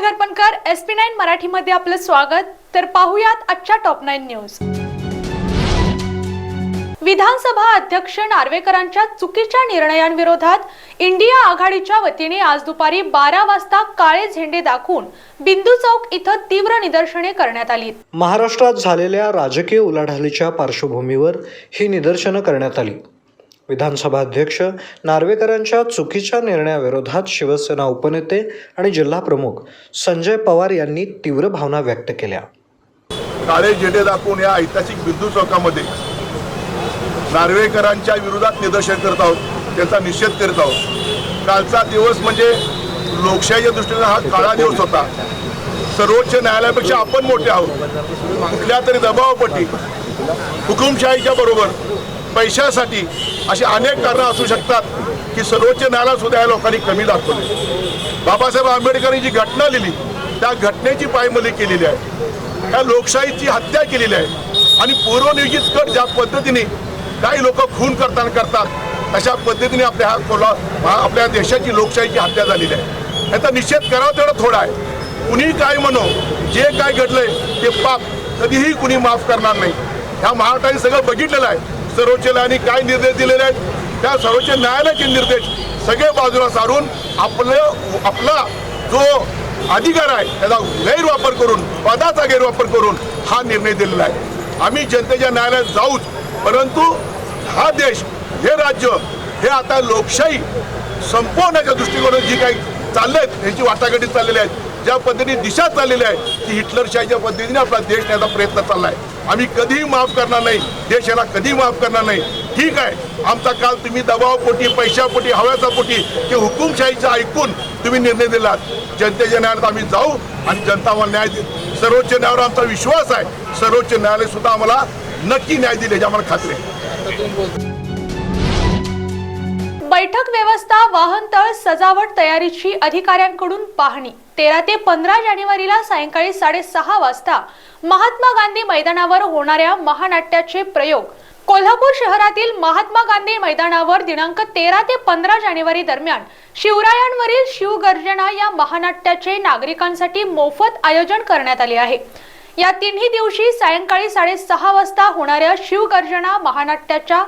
नमस्कार Gharpankar S P nine मराठीमध्ये आपलं स्वागत. तर पाहुयात आजच्या टॉप नाईन न्यूज विधानसभा अध्यक्ष नार्वेकरांच्या चुकीच्या निर्णयांविरोधात इंडिया आघाडीच्या वतीने आज दुपारी बारा वाजता काळे झेंडे दाखवून बिंदू चौक इथं तीव्र निदर्शने करण्यात आली. महाराष्ट्रात झालेल्या राजकीय उलाढालीच्या पार्श्वभूमीवर ही निदर्शनं करण्यात आली. विधानसभा अध्यक्ष नार्वेकरांच्या चुकीच्या निर्णयाविरोधात शिवसेना उपनेते आणि जिल्हाप्रमुख संजय पवार यांनी तीव्र भावना व्यक्त केल्या. काळे झेंडे दाखवून या ऐतिहासिक बिंदू चौकामध्ये नार्वेकरांच्या विरोधात निदर्शन करत आहोत त्याचा निषेध करत आहोत. कालचा दिवस म्हणजे लोकशाहीच्या दृष्टीने हा काळा दिवस होता. सर्वोच्च न्यायालयापेक्षा आपण मोठे आहोत. कुठल्या तरी दबावापटी हुकुमशाहीच्या बरोबर पैशासाठी अशी अनेक कारणं असू शकतात की सर्वोच्च न्यायालयात सुद्धा या लोकांनी कमी दाखवले. बाबासाहेब आंबेडकरांनी जी घटना लिहिली त्या घटनेची पायमली केलेली आहे. त्या लोकशाहीची हत्या केलेली आहे. आणि पूर्वनियोजित कट ज्या पद्धतीने काही लोक खून करताना करतात तशा पद्धतीने आपल्या हा कोला आपल्या देशाची लोकशाहीची हत्या झालेली आहे. याचा निषेध करावा तेवढा थोडा आहे. कुणी काय म्हणो जे काय घडलंय ते पाप. कधीही कुणी माफ करणार नाही. ह्या महाराष्ट्राने सगळं बघितलेलं आहे. सर्वोच्च न्यायालयाने काय निर्देश दिलेले आहेत? त्या सर्वोच्च न्यायालयाचे निर्देश सगळे बाजूला सारून आपलं आपला जो अधिकार आहे त्याचा गैरवापर करून पदाचा गैरवापर करून हा निर्णय दिलेला आहे. आम्ही जनतेच्या न्यायालयात जाऊच परंतु हा देश हे राज्य हे आता लोकशाही संपवण्याच्या दृष्टिकोनात जी काही चाललं आहेत ह्याची वाटाघाटी चाललेली आहेत. ज्या पद्धतीने दिशा चाललेली आहे ती हिटलरशाहीच्या पद्धतीने आपला देश नेण्याचा प्रयत्न चालला आहे आम्ही कधीही माफ करणार नाही. देश याला कधी माफ करणार नाही. ठीक आहे. आमचा काल तुम्ही दबावपोटी पैशापोटी हव्याचा पोटी ते हुकुमशाहीचं ऐकून तुम्ही निर्णय दिलात. जनतेच्या न्यायालयात आम्ही जाऊ आणि जनता आम्हाला न्याय देईल. सर्वोच्च न्यायालयावर आमचा विश्वास आहे. सर्वोच्च न्यायालय सुद्धा आम्हाला नक्की न्याय दिले याची आम्हाला खात्री आहे. बैठक व्यवस्था वाहनतळ सजावट तयारीची अधिकाऱ्यांकडून पाहणी. तेरा ते पंधरा जानेवारीला सायंकाळी साडेसहा वाजता महात्मा गांधी मैदानावर होणाऱ्या महानाट्याचे प्रयोग. कोल्हापूर शहरातील महात्मा गांधी मैदानावर दिनांक तेरा ते पंधरा जानेवारी दरम्यान शिवरायांवरील शिवगर्जना या महानाट्याचे नागरिकांसाठी मोफत आयोजन करण्यात आले आहे. या तिन्ही दिवशी सायंकाळी साडेसहा वाजता होणाऱ्या शिवगर्जना महानाट्याच्या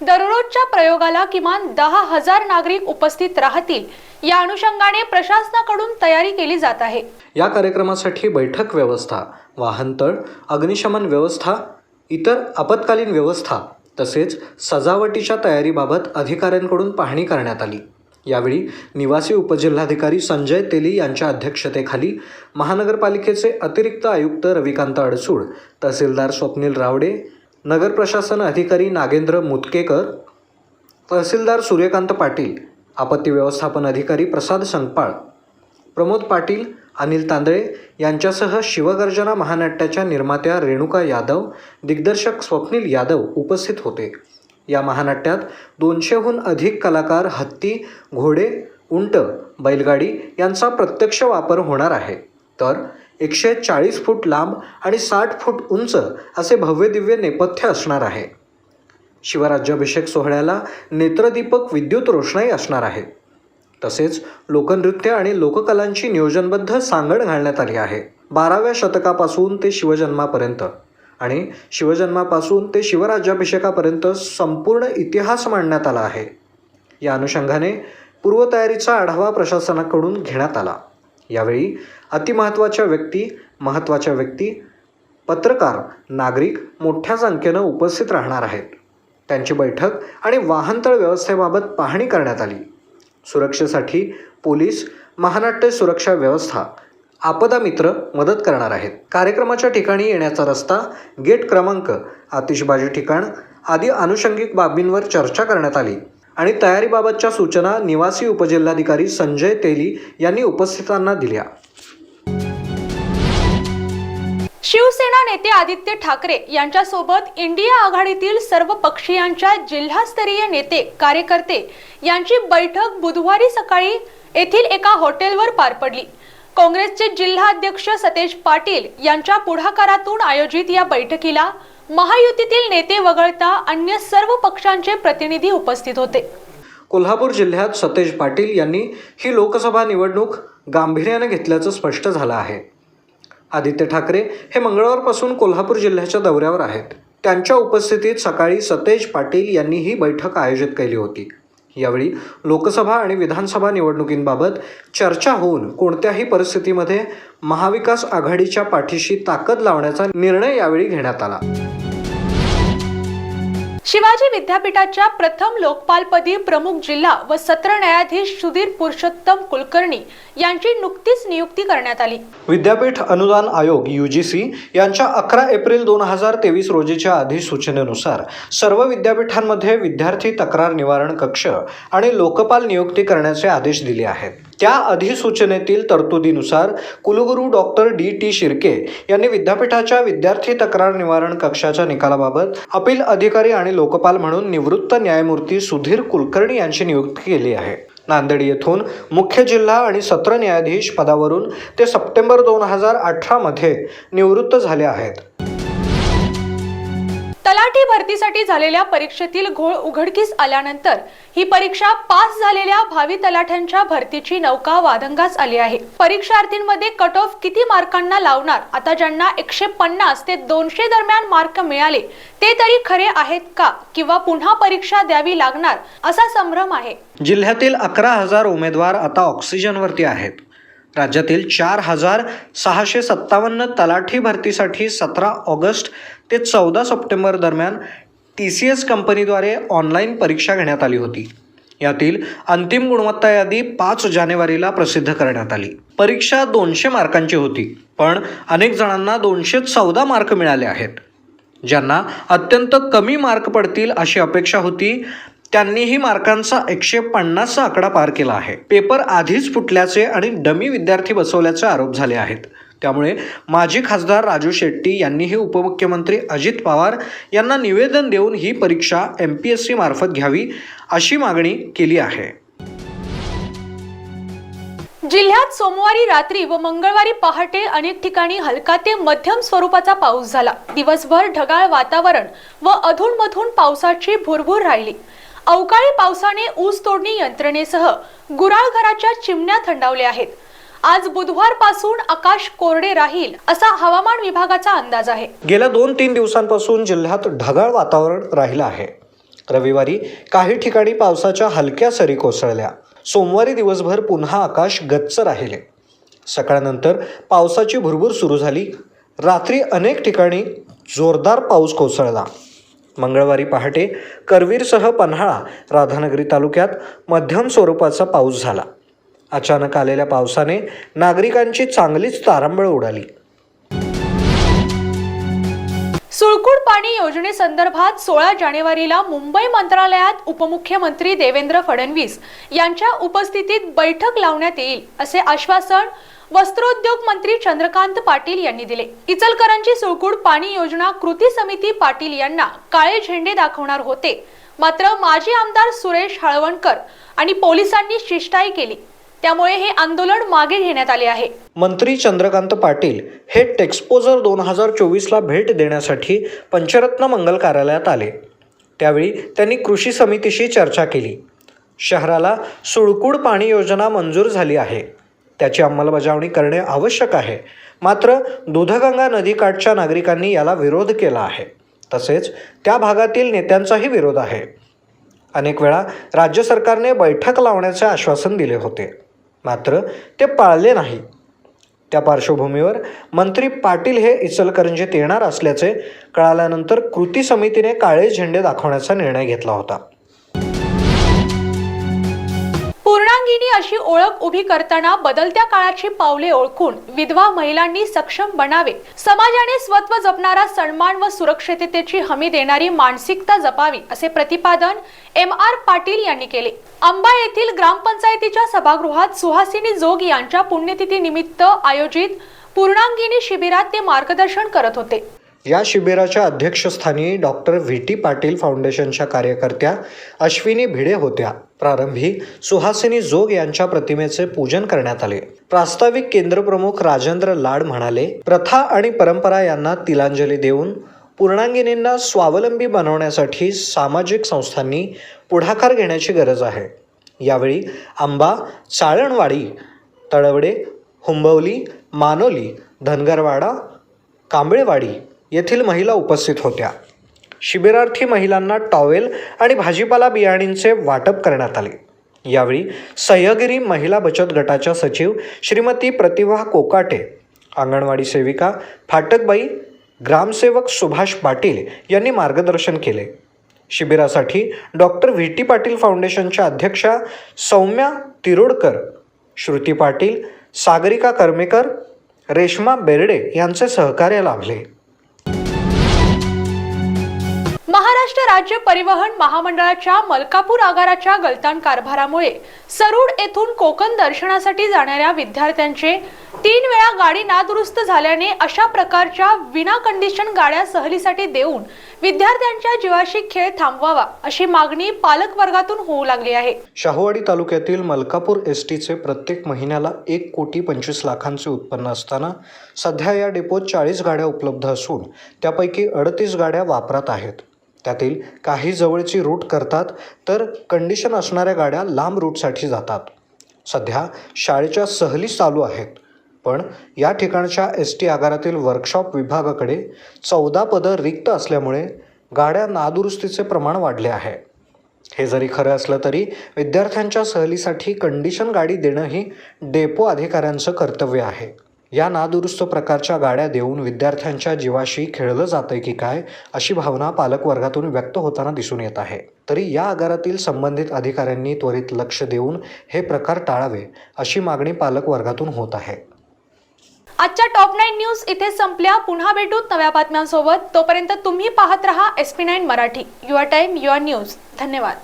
दररोजच्या प्रयोगाला किमान दहा हजार नागरिक उपस्थित राहतील. या अनुषंगाने प्रशासनाकडून तयारी केली जात आहे. या कार्यक्रमासाठी बैठक व्यवस्था वाहनतळ अग्निशमन व्यवस्था इतर आपत्कालीन व्यवस्था तसेच सजावटीच्या तयारीबाबत अधिकाऱ्यांकडून पाहणी करण्यात आली. यावेळी निवासी उपजिल्हाधिकारी संजय तेली यांच्या अध्यक्षतेखाली महानगरपालिकेचे अतिरिक्त आयुक्त रविकांत अडसूळ तहसीलदार स्वप्नील रावडे नगर प्रशासन अधिकारी नागेंद्र मुतकेकर तहसीलदार सूर्यकांत पाटील आपत्ती व्यवस्थापन अधिकारी प्रसाद संगपाळ प्रमोद पाटील अनिल तांदळे यांच्यासह शिवगर्जना महानाट्याच्या निर्मात्या रेणुका यादव दिग्दर्शक स्वप्नील यादव उपस्थित होते. या महानाट्यात दोनशेहून अधिक कलाकार हत्ती घोडे उंट बैलगाडी यांचा प्रत्यक्ष वापर होणार आहे. तर एकशे चाळीस फूट लांब आणि साठ फूट उंच असे भव्यदिव्य नेपथ्य असणार आहे. शिवराज्याभिषेक सोहळ्याला नेत्रदीपक विद्युत रोषणाई असणार आहे. तसेच लोकनृत्य आणि लोककलांची नियोजनबद्ध सांगड घालण्यात आली आहे. बाराव्या शतकापासून ते शिवजन्मापर्यंत आणि शिवजन्मापासून ते शिवराज्याभिषेकापर्यंत संपूर्ण इतिहास मांडण्यात आला आहे. या अनुषंगाने पूर्वतयारीचा आढावा प्रशासनाकडून घेण्यात आला. यावेळी अतिमहत्त्वाच्या व्यक्ती महत्त्वाच्या व्यक्ती पत्रकार नागरिक मोठ्या संख्येनं उपस्थित राहणार आहेत. त्यांची बैठक आणि वाहनतळ व्यवस्थेबाबत पाहणी करण्यात आली. सुरक्षेसाठी पोलीस महानाट्य सुरक्षा व्यवस्था आपदा मित्र मदत करणार आहेत. कार्यक्रमाच्या ठिकाणी येण्याचा रस्ता गेट क्रमांक आतिषबाजी ठिकाण आदी आनुषंगिक बाबींवर चर्चा करण्यात आली आणि तयारीबाबतच्या सूचना निवासी उपजिल्हाधिकारी संजय तेली यांनी उपस्थितांना दिल्या. शिवसेना नेते आदित्य ठाकरे यांच्यासोबत इंडिया आघाडीतील सर्व पक्षीयांच्या जिल्हास्तरीय नेते कार्यकर्ते यांची बैठक बुधवारी सकाळी येथील एका हॉटेलवर पार पडली. काँग्रेसचे जिल्हाध्यक्ष सतेज पाटील यांच्या पुढाकारातून आयोजित या बैठकीला महायुतीतील नेते वगळता अन्य सर्व पक्षांचे प्रतिनिधी उपस्थित होते. कोल्हापूर जिल्ह्यात सतेज पाटील यांनी ही लोकसभा निवडणूक गांभीर्याने घेतल्याचं स्पष्ट झालं आहे. आदित्य ठाकरे हे मंगळवारपासून कोल्हापूर जिल्ह्याच्या दौऱ्यावर आहेत. त्यांच्या उपस्थितीत सकाळी सतेज पाटील यांनी ही बैठक आयोजित केली होती. यावेळी लोकसभा आणि विधानसभा निवडणुकींबाबत चर्चा होऊन कोणत्याही परिस्थितीमध्ये महाविकास आघाडीच्या पाठीशी ताकद लावण्याचा निर्णय यावेळी घेण्यात आला. शिवाजी विद्यापीठाच्या प्रथम लोकपालपदी प्रमुख जिल्हा व सत्र न्यायाधीश सुधीर पुरुषोत्तम कुलकर्णी यांची नुकतीच नियुक्ती करण्यात आली. विद्यापीठ अनुदान आयोग यू जी सी यांच्या अकरा एप्रिल दोन हजार तेवीस रोजीच्या अधिसूचनेनुसार सर्व विद्यापीठांमध्ये विद्यार्थी तक्रार निवारण कक्ष आणि लोकपाल नियुक्ती करण्याचे आदेश दिले आहेत. त्या अधिसूचनेतील तरतुदीनुसार कुलगुरू डॉक्टर डी. टी. शिर्के यांनी विद्यापीठाच्या विद्यार्थी तक्रार निवारण कक्षाच्या निकालाबाबत अपील अधिकारी आणि लोकपाल म्हणून निवृत्त न्यायमूर्ती सुधीर कुलकर्णी यांची नियुक्ती केली आहे. नांदेड येथून मुख्य जिल्हा आणि सत्र न्यायाधीश पदावरून ते सप्टेंबर दोन हजार अठरामध्ये निवृत्त झाले आहेत. तलाठी भरतीसाठी झालेल्या परीक्षेतील घोळ उघडकीस आल्यानंतर ही परीक्षा पास झालेल्या भावी तलाठ्यांच्या भरतीची नौका वादंगास आली आहे. परीक्षार्थींमध्ये कट ऑफ किती मार्कांना लावणार आता ज्यांना एकशे पन्नास ते दोनशे दरम्यान मार्क मिळाले ते तरी खरे आहेत का किंवा पुन्हा परीक्षा द्यावी लागणार असा संभ्रम आहे. जिल्ह्यातील अकरा हजार उमेदवार आता ऑक्सिजनवरती आहेत. राज्यातील चार हजार सहाशे सत्तावन्न तलाठी भरतीसाठी सतरा ऑगस्ट ते चौदा सप्टेंबर दरम्यान टी सी एस कंपनीद्वारे ऑनलाईन परीक्षा घेण्यात आली होती. यातील अंतिम गुणवत्ता यादी पाच जानेवारीला प्रसिद्ध करण्यात आली. परीक्षा दोनशे मार्कांची होती पण अनेक जणांना दोनशे चौदा मार्क मिळाले आहेत. ज्यांना अत्यंत कमी मार्क पडतील अशी अपेक्षा होती त्यांनीही मार्कांचा एकशे पन्नासचा आकडा पार केला आहे. पेपर आधीच फुटल्याचे आणि डमी विद्यार्थी बसवल्याचे आरोप झाले आहेत. त्यामुळे माजी खासदार राजू शेट्टी यांनीही उपमुख्यमंत्री अजित पवार यांना निवेदन देऊन ही परीक्षा एम पी एस सी मार्फत घ्यावी अशी मागणी केली आहे. जिल्ह्यात सोमवारी रात्री व मंगळवारी पहाटे अनेक ठिकाणी हलका ते मध्यम स्वरूपाचा पाऊस झाला. दिवसभर ढगाळ वातावरण व अधूनमधून पावसाची भुरभूर राहिली. अवकाळी पावसाने ऊस तोडणी यंत्रणेसह गुराळ घराच्या चिमण्या थंडावल्या आहेत. आज बुधवारपासून आकाश कोरडे राहील असा हवामान विभागाचा अंदाज आहे. गेल्या दोन तीन दिवसांपासून जिल्ह्यात ढगाळ वातावरण राहिलं आहे. रविवारी काही ठिकाणी पावसाच्या हलक्या सरी कोसळल्या. सोमवारी दिवसभर पुन्हा आकाश गच्च राहिले. सकाळनंतर पावसाची भुरभूर सुरू झाली. रात्री अनेक ठिकाणी जोरदार पाऊस कोसळला. मंगळवारी पहाटे करवीरसह पन्हाळा राधानगरी तालुक्यात मध्यम स्वरूपाचा पाऊस झाला. अचानक आलेल्या पावसाने नागरिकांची चांगलीच तारांबळ उडाली. सुळकूड पाणी योजनेसंदर्भात सोळा जानेवारीला मुंबई मंत्रालयात उपमुख्यमंत्री देवेंद्र फडणवीस यांच्या उपस्थितीत बैठक लावण्यात येईल असे आश्वासन वस्त्रोद्योग मंत्री चंद्रकांत पाटील यांनी दिले. इचलकरांची सुळकूड पाणी योजना कृती समिती पाटील यांना काळे झेंडे दाखवणार होते. मात्र माजी आमदार सुरेश हळवणकर आणि पोलिसांनी शिष्टाई केली. त्यामुळे हे आंदोलन मागे घेण्यात आले आहे. मंत्री चंद्रकांत पाटील हे टेक्सपोजर दोन हजार चोवीसला भेट देण्यासाठी पंचरत्न मंगल कार्यालयात आले. त्यावेळी त्यांनी कृषी समितीशी चर्चा केली. शहराला सुळकूड पाणी योजना मंजूर झाली आहे. त्याची अंमलबजावणी करणे आवश्यक आहे. मात्र दूधगंगा नदीकाठच्या नागरिकांनी याला विरोध केला आहे. तसेच त्या भागातील नेत्यांचाही विरोध आहे. अनेक वेळा राज्य सरकारने बैठक लावण्याचे आश्वासन दिले होते. मात्र ते पाळले नाही. त्या पार्श्वभूमीवर मंत्री पाटील हे इचलकरंजीत येणार असल्याचे कळाल्यानंतर कृती समितीने काळे झेंडे दाखवण्याचा निर्णय घेतला होता. पूर्णांगिनी अशी ओळख उभी करताना बदलत्या काळाची पावले ओळखून विधवा महिलांनी सक्षम बनावे. समाजाने स्वत्व जपणारा सन्मान व सुरक्षिततेची हमी देणारी मानसिकता जपावी असे प्रतिपादन एम आर पाटील यांनी केले. अंबा येथील ग्रामपंचायतीच्या सभागृहात सुहासिनी जोग यांच्या पुण्यतिथी निमित्त आयोजित पूर्णांगिनी शिबिरात ते मार्गदर्शन करत होते. या शिबिराच्या अध्यक्षस्थानी डॉक्टर व्ही टी पाटील फाउंडेशनच्या कार्यकर्त्या अश्विनी भिडे होत्या. प्रारंभी सुहासिनी जोग यांच्या प्रतिमेचे पूजन करण्यात आले. प्रास्ताविक केंद्रप्रमुख राजेंद्र लाड म्हणाले प्रथा आणि परंपरा यांना तिलांजली देऊन पूर्णांगिनींना स्वावलंबी बनवण्यासाठी सामाजिक संस्थांनी पुढाकार घेण्याची गरज आहे. यावेळी आंबा चाळणवाडी तळवडे हुंबवली मानोली धनगरवाडा कांबळेवाडी येथील महिला उपस्थित होत्या. शिबिरार्थी महिलांना टॉवेल आणि भाजीपाला बियाणींचे वाटप करण्यात आले. यावेळी सह्यागिरी महिला बचत गटाच्या सचिव श्रीमती प्रतिभा कोकाटे अंगणवाडी सेविका फाटकबाई ग्रामसेवक सुभाष पाटील यांनी मार्गदर्शन केले. शिबिरासाठी डॉक्टर व्ही. टी. पाटील फाउंडेशनच्या अध्यक्षा सौम्या तिरोडकर श्रुती पाटील सागरिका कर्मेकर रेश्मा बेर्डे यांचे सहकार्य लाभले. महाराष्ट्र राज्य परिवहन महामंडळाच्या मलकापूर आगाराच्या गलतान कारभारामुळे सरूड येथून कोकण दर्शनासाठी जाणाऱ्या विद्यार्थ्यांचे तीन वेळा गाडी नादुरुस्त झाल्याने अशा प्रकारच्या विना कंडिशन गाड्या सहलीसाठी देऊन विद्यार्थ्यांच्या जीवाशी खेळ थांबवावा अशी मागणी पालक वर्गातून होऊ लागली आहे. शाहूवाडी तालुक्यातील मलकापूर एस टीचे प्रत्येक महिन्याला एक कोटी पंचवीस लाखांचे उत्पन्न असताना सध्या या डेपोत चाळीस गाड्या उपलब्ध असून त्यापैकी अडतीस गाड्या वापरात आहेत. त्यातील काही जवळची रूट करतात तर कंडिशन असणाऱ्या गाड्या लांब रूटसाठी जातात. सध्या शाळेच्या सहली चालू आहेत पण या ठिकाणच्या एस टी आगारातील वर्कशॉप विभागाकडे चौदा पदं रिक्त असल्यामुळे गाड्या नादुरुस्तीचे प्रमाण वाढले आहे. हे जरी खरं असलं तरी विद्यार्थ्यांच्या सहलीसाठी कंडिशन गाडी देणं ही डेपो अधिकाऱ्यांचं कर्तव्य आहे. या नादुरुस्त प्रकारच्या गाड्या देऊन विद्यार्थ्यांच्या जीवाशी खेळलं जातंय की काय अशी भावना पालकवर्गातून व्यक्त होताना दिसून येत आहे. तरी या आगारातील संबंधित अधिकाऱ्यांनी त्वरित लक्ष देऊन हे प्रकार टाळावे अशी मागणी पालकवर्गातून होत आहे. आजच्या टॉप नाईन न्यूज इथे संपल्या. पुन्हा भेटू नव्या बातम्यांसोबत. तोपर्यंत तुम्ही पाहत रहा S P nine Marathi. Your time your news. धन्यवाद.